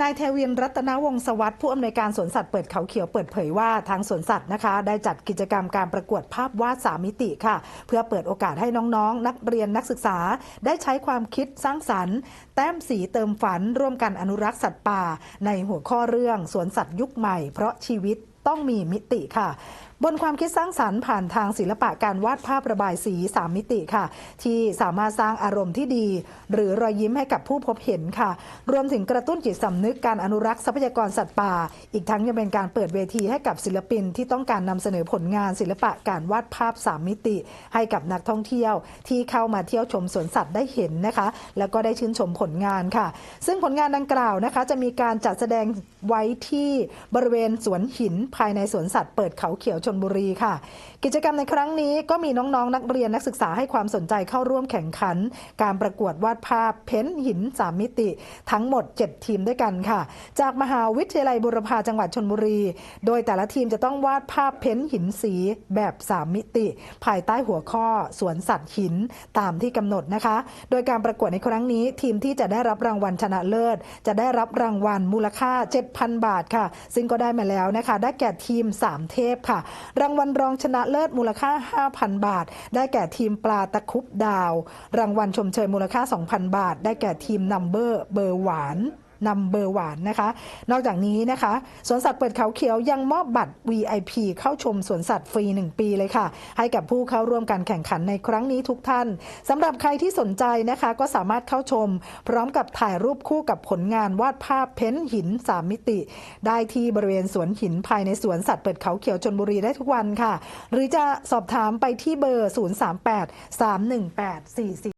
นายเทวินรัตนวงศวัตรผู้อำนวยการสวนสัตว์เปิดเขาเขียวเปิดเผยว่าทางสวนสัตว์นะคะ ได้จัดกิจกรรมการประกวดภาพวาดสามมิติค่ะ เพื่อเปิดโอกาสให้น้องๆ นักเรียนนักศึกษา ได้ใช้ความคิดสร้างสรรค์ แต้มสีเติมฝัน ร่วมกันอนุรักษ์สัตว์ป่า ในหัวข้อเรื่องสวนสัตว์ยุคใหม่เพราะชีวิต ต้องมีมิติค่ะ บนความคิดสร้างสรรค์ผ่านทางศิลปะการวาดภาพระบายสี 3 มิติค่ะ ที่สามารถสร้างอารมณ์ที่ดี หรือรอยยิ้มให้กับผู้พบเห็นค่ะ รวมถึงกระตุ้นจิตสำนึกการอนุรักษ์ทรัพยากรสัตว์ป่า อีกทั้งยังเป็นการเปิดเวทีให้กับศิลปินที่ต้องการนำเสนอผลงานศิลปะการวาดภาพ 3 มิติ ให้กับนักท่องเที่ยวที่เข้ามาเที่ยวชมสวนสัตว์ได้เห็นนะคะ แล้วก็ได้ชื่นชมผลงานค่ะ ซึ่งผลงานดังกล่าวนะคะ จะมีการจัดแสดงไว้ที่บริเวณสวนหินภายในสวนสัตว์เปิดเขาเขียวชนบุรีค่ะ กิจกรรมในครั้งนี้ก็มีน้องๆนักเรียนนักศึกษาให้ความสนใจเข้าร่วมแข่งขัน การประกวดวาดภาพเพ้นหิน3มิติ ทั้งหมด 7 ทีมด้วยกันค่ะ จากมหาวิทยาลัยบุรพาจังหวัดชนบุรี โดยแต่ละทีมจะต้องวาดภาพเพ้นหินสีแบบ3มิติ ภายใต้หัวข้อสวนสัตว์หินตามที่กำหนดนะคะ โดยการประกวดในครั้งนี้ทีมที่จะได้รับรางวัลชนะเลิศ จะได้รับรางวัลมูลค่า 7,000 บาทค่ะ ซึ่งก็ได้มาแล้วนะคะได้แก่ทีม 3 เทพค่ะ รางวัลรองชนะเลิศมูลค่า 5,000 บาท ได้แก่ทีมปลาตะคุบดาว รางวัลชมเชยมูลค่า 2,000 บาท ได้แก่ทีมนัมเบอร์เบอร์หวาน นำเบอร์หวานนะคะ นอกจากนี้นะคะสวนสัตว์เปิดเขาเขียวยังมอบบัตร VIP เข้าชมสวนสัตว์ฟรี 1 ปีเลยค่ะ ให้กับผู้เข้าร่วมการแข่งขันในครั้งนี้ทุกท่านสำหรับใครที่สนใจนะคะก็สามารถเข้าชม พร้อมกับถ่ายรูปคู่กับผลงานวาดภาพเพ้นหิน 3 มิติ ได้ที่บริเวณสวนหินภายในสวนสัตว์เปิดเขาเขียวชนบุรีได้ทุกวันค่ะ หรือจะสอบถามไปที่เบอร์ 038 318 44